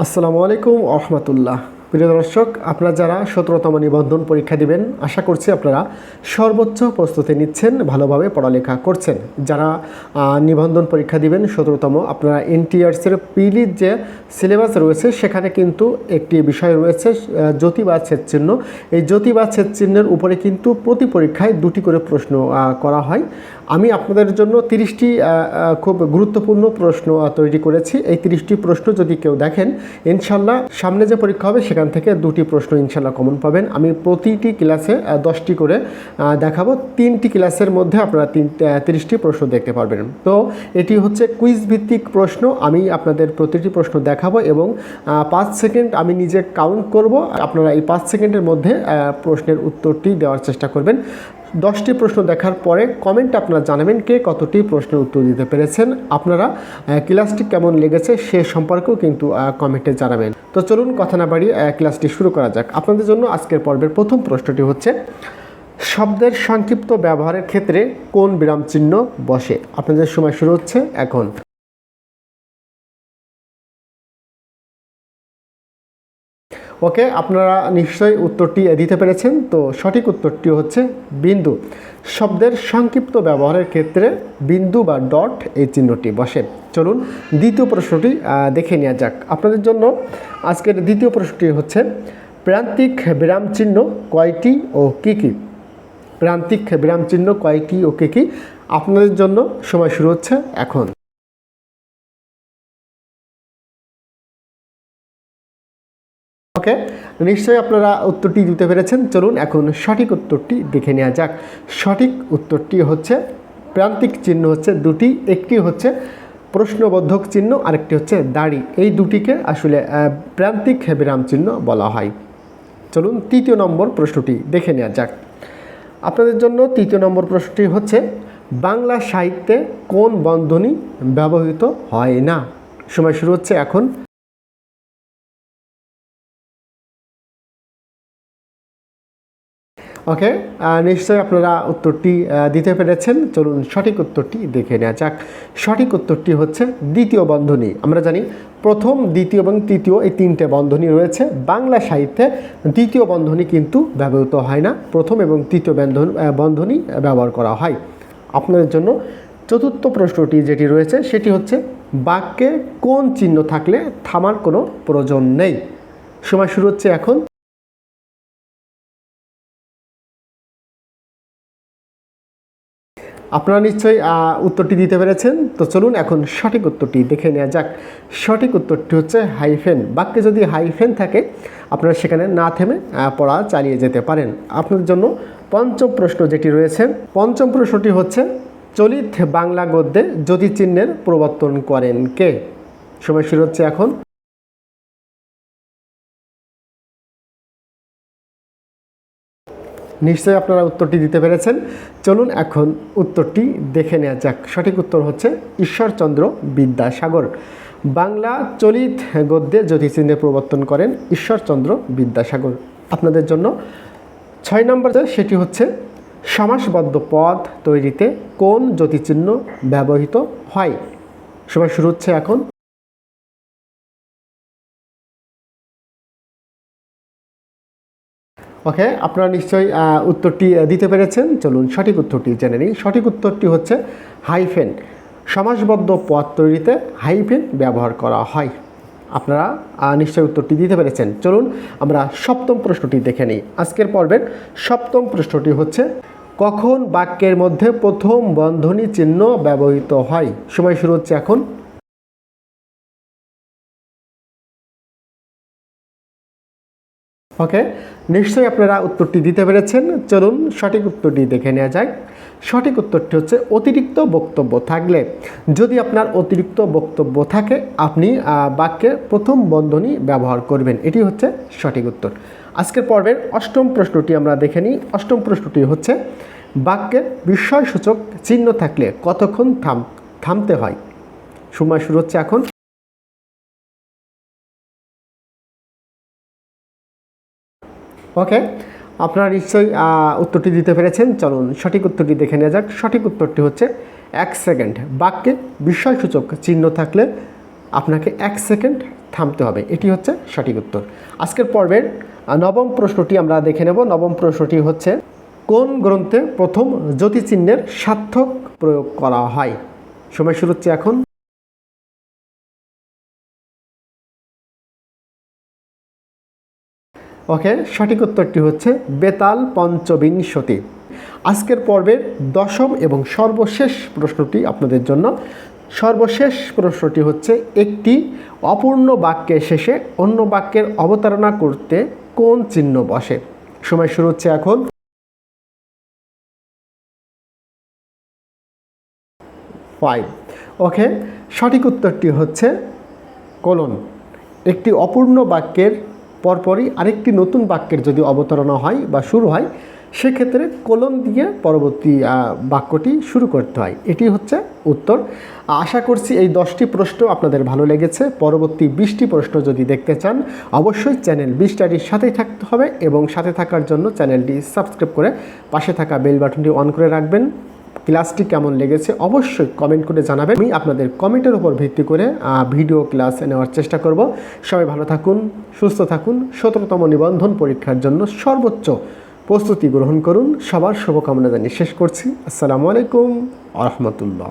আসসালামু আলাইকুম রহমতুল্লাহ। প্রিয় দর্শক, আপনারা যারা সতেরোতম নিবন্ধন পরীক্ষা দিবেন, আশা করছি আপনারা সর্বোচ্চ প্রস্তুতি নিচ্ছেন, ভালোভাবে পড়ালেখা করছেন। যারা নিবন্ধন পরীক্ষা দিবেন সতেরোতম, আপনারা এনটিআরসির পিলির যে সিলেবাস রয়েছে, সেখানে কিন্তু একটি বিষয় রয়েছে জ্যোতি বা ছেদ চিহ্ন। এই জ্যোতি বা ছেদ চিহ্নের উপরে কিন্তু প্রতি পরীক্ষায় দুটি করে প্রশ্ন করা হয়। আমি আপনাদের জন্য তিরিশটি খুব গুরুত্বপূর্ণ প্রশ্ন তৈরি করেছি। এই তিরিশটি প্রশ্ন যদি কেউ দেখেন, ইনশাল্লাহ সামনে যে পরীক্ষা হবে সেখান থেকে দুটি প্রশ্ন ইনশাল্লাহ কমন পাবেন। আমি প্রতিটি ক্লাসে দশটি করে দেখাবো। তিনটি ক্লাসের মধ্যে আপনারা তিন তিরিশটি প্রশ্ন দেখতে পারবেন। তো এটি হচ্ছে কুইজ ভিত্তিক প্রশ্ন। আমি আপনাদের প্রতিটি প্রশ্ন দেখাবো এবং পাঁচ সেকেন্ড আমি নিজে কাউন্ট করব। আপনারা এই পাঁচ সেকেন্ডের মধ্যে প্রশ্নের উত্তরটি দেওয়ার চেষ্টা করবেন। দশটি প্রশ্ন দেখার পরে কমেন্ট আপনারা জানাবেন কে কতটি প্রশ্নের উত্তর দিতে পেরেছেন। আপনারা ক্লাসটি কেমন লেগেছে সে সম্পর্কেও কিন্তু কমেন্টে জানাবেন। তো চলুন কথা না বাড়িয়ে ক্লাসটি শুরু করা যাক। আপনাদের জন্য আজকের পর্বের প্রথম প্রশ্নটি হচ্ছে, শব্দের সংক্ষিপ্ত ব্যবহারের ক্ষেত্রে কোন বিরাম চিহ্ন বসে? আপনাদের সময় শুরু হচ্ছে এখন। ওকে, আপনারা নিশ্চয়ই উত্তরটি দিতে পেরেছেন। তো সঠিক উত্তরটি হচ্ছে বিন্দু। শব্দের সংক্ষিপ্ত ব্যবহারের ক্ষেত্রে বিন্দু বা ডট এই চিহ্নটি বসে। চলুন দ্বিতীয় প্রশ্নটি দেখে নেওয়া যাক। আপনাদের জন্য আজকের দ্বিতীয় প্রশ্নটি হচ্ছে, প্রান্তিক বিরাম চিহ্ন কয়টি ও কী কী? প্রান্তিক বিরাম চিহ্ন কয়টি ও কী কী? আপনাদের জন্য সময় শুরু হচ্ছে এখন। ওকে? নিশ্চয়ই আপনারা উত্তরটি দিতে পেরেছেন। চলুন এখন সঠিক উত্তরটি দেখে নেওয়া যাক। সঠিক উত্তরটি হচ্ছে, প্রান্তিক চিহ্ন হচ্ছে দুটি, একটি হচ্ছে প্রশ্নবোধক চিহ্ন, আরেকটি হচ্ছে দাড়ি। এই দুটিকে আসলে প্রান্তিক বিরাম চিহ্ন বলা হয়। চলুন তৃতীয় নম্বর প্রশ্নটি দেখে নেওয়া যাক। আপনাদের জন্য তৃতীয় নম্বর প্রশ্নটি হচ্ছে, বাংলা সাহিত্যে কোন বন্ধনী ব্যবহৃত হয় না? সময় শুরু হচ্ছে এখন। ওকে নিশ্চয়ই আপনারা উত্তরটি দিতে পেরেছেন। চলুন সঠিক উত্তরটি দেখে নেওয়া যাক। সঠিক উত্তরটি হচ্ছে দ্বিতীয় বন্ধনী। আমরা জানি প্রথম, দ্বিতীয় এবং তৃতীয় এই তিনটে বন্ধনী রয়েছে। বাংলা সাহিত্যে দ্বিতীয় বন্ধনী কিন্তু ব্যবহৃত হয় না। প্রথম এবং তৃতীয় বন্ধন বন্ধনী ব্যবহার করা হয়। আপনাদের জন্য চতুর্থ প্রশ্নটি যেটি রয়েছে, সেটি হচ্ছে বাক্যে কোন চিহ্ন থাকলে থামার কোনো প্রয়োজন নেই? সময় শুরু হচ্ছে এখন। আপনারা নিশ্চয়ই উত্তরটি দিতে পেরেছেন। তো চলুন এখন সঠিক উত্তরটি দেখে নেওয়া যাক। সঠিক উত্তরটি হচ্ছে হাইফেন। বাক্যে যদি হাইফেন থাকে, আপনারা সেখানে না থেমে পড়া চালিয়ে যেতে পারেন। আপনার জন্য পঞ্চম প্রশ্ন যেটি রয়েছে, পঞ্চম প্রশ্নটি হচ্ছে, চলিত বাংলা গদ্যে জ্যোতি চিহ্নের প্রবর্তন করেন কে? সময় শুরু হচ্ছে এখন। নিশ্চয়ই আপনারা উত্তরটি দিতে পেরেছেন। চলুন এখন উত্তরটি দেখে নেওয়া যাক। সঠিক উত্তর হচ্ছে ঈশ্বরচন্দ্র বিদ্যাসাগর। বাংলা চলিত গদ্যে জ্যোতিচিহ্নে প্রবর্তন করেন ঈশ্বরচন্দ্র বিদ্যাসাগর। আপনাদের জন্য ছয় নম্বর সেটি হচ্ছে সমাসবদ্ধ পদ তৈরিতে কোন জ্যোতিচিহ্ন ব্যবহৃত হয়? সবাই শুরু হচ্ছে এখন ওকে আপনারা নিশ্চয়ই উত্তরটি দিতে পেরেছেন। চলুন সঠিক উত্তরটি জেনে নিই। সঠিক উত্তরটি হচ্ছে হাইফেন সমাসবদ্ধ পদ তৈরিতে হাইফেন ব্যবহার করা হয়। আপনারা নিশ্চয়ই উত্তরটি দিতে পেরেছেন। চলুন আমরা সপ্তম প্রশ্নটি দেখে নিই। আজকের পর্বের সপ্তম প্রশ্নটি হচ্ছে, কখন বাক্যের মধ্যে প্রথম বন্ধনী চিহ্ন ব্যবহৃত হয়? সময় শুরু হচ্ছে এখন ওকে নিশ্চয়ই আপনারা উত্তরটি দিতে পেরেছেন। চলুন সঠিক উত্তরটি দেখে নেওয়া যায় সঠিক উত্তরটি হচ্ছে অতিরিক্ত বক্তব্য থাকলে। যদি আপনার অতিরিক্ত বক্তব্য থাকে আপনি আহ, বাক্যে প্রথম বন্ধনী ব্যবহার করবেন। এটি হচ্ছে সঠিক উত্তর। আজকের পর্বের অষ্টম প্রশ্নটি আমরা দেখে নিই। অষ্টম প্রশ্নটি হচ্ছে বাক্যে বিস্ময়সূচক চিহ্ন থাকলে কতক্ষণ থাম থামতে হয়? সময় শুরু হচ্ছে এখন। ওকে আপনারা নিশ্চয়ই উত্তরটি দিতে পেরেছেন। চলুন সঠিক উত্তরটি দেখে নেওয়া যাক। সঠিক উত্তরটি হচ্ছে এক সেকেন্ড। বাক্যে বিস্ময়সূচক চিহ্ন থাকলে আপনাকে এক সেকেন্ড থামতে হবে। এটি হচ্ছে সঠিক উত্তর। আজকের পর্বের নবম প্রশ্নটি আমরা দেখে নেব। নবম প্রশ্নটি হচ্ছে, কোন গ্রন্থে প্রথম জ্যোতিচিহ্নের সার্থক প্রয়োগ করা হয়? সময় শুরু হচ্ছে এখন। ওকে, সঠিক উত্তরটি হচ্ছে বেতাল পঞ্চবিংশতি। আজকের পর্বের দশম এবং সর্বশেষ প্রশ্নটি আপনাদের জন্য। সর্বশেষ প্রশ্নটি হচ্ছে, একটি অপূর্ণ বাক্যের শেষে অন্য বাক্যের অবতারণা করতে কোন চিহ্ন বসে? সময় শুরু হচ্ছে এখন। ফাইভ। ওকে, সঠিক উত্তরটি হচ্ছে কোলন। একটি অপূর্ণ বাক্যের পরপরই আরেকটি নতুন বাক্যের যদি অবতারণা হয় বা শুরু হয়, সেক্ষেত্রে কোলন দিয়ে পরবর্তী বাক্যটি শুরু করতে হয়। এটি হচ্ছে উত্তর। আশা করছি এই দশটি প্রশ্ন আপনাদের ভালো লেগেছে। পরবর্তী বিশটি প্রশ্ন যদি দেখতে চান, অবশ্যই চ্যানেল বিশটারির সাথেই থাকতে হবে এবং সাথে থাকার জন্য চ্যানেলটি সাবস্ক্রাইব করে পাশে থাকা বেল বাটনটি অন করে রাখবেন। ক্লাসটি কেমন লেগেছে অবশ্যই কমেন্ট করে জানাবেন। আমি আপনাদের কমেন্টের উপর ভিত্তি করে ভিডিও ক্লাস নেওয়ার চেষ্টা করব। সবাই ভালো থাকুন, সুস্থ থাকুন, সতেরোতম নিবন্ধন পরীক্ষার জন্য সর্বোচ্চ প্রস্তুতি গ্রহণ করুন। সবার শুভকামনা জানিয়ে শেষ করছি। আসসালামু আলাইকুম। আ রহমতুল্লাহ।